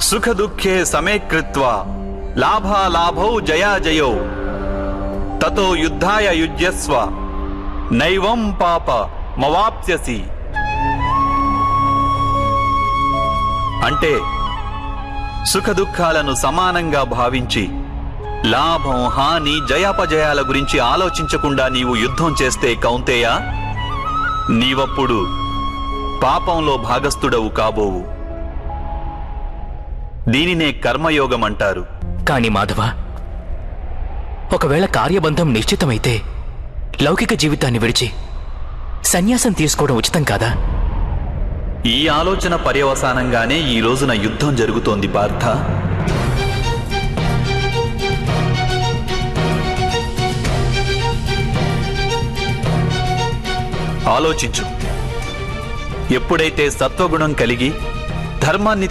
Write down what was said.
సుఖ దుఃఖే సమేకృత్వా లాభాలాభౌ జయాజయౌ తతో యుద్ధాయ యుజ్యస్వ నైవం పాప మవాప్స్యసి అంటే సుఖదుఖాలను సమానంగా భావించి లాభం హాని జయాపజయాల గురించి ఆలోచించకుండా నీవు యుద్ధం చేస్తే కౌంతేయ నీవప్పుడు పాపంలో భాగస్థుడవు కాబోవు. దీనినే కర్మయోగం అంటారు కాని మాధవ ఒకవేళ కార్యబంధం నిశ్చితమైతే లౌకిక జీవితాన్ని విడిచి సన్యాసం తీసుకోవడం ఉచితం కాదా? ఈ ఆలోచన పర్యవసానంగానే ఈ రోజున యుద్ధం జరుగుతోంది పార్థ. ఆలోచించు. ఎప్పుడైతే సత్వగుణం కలిగి ధర్మాన్ని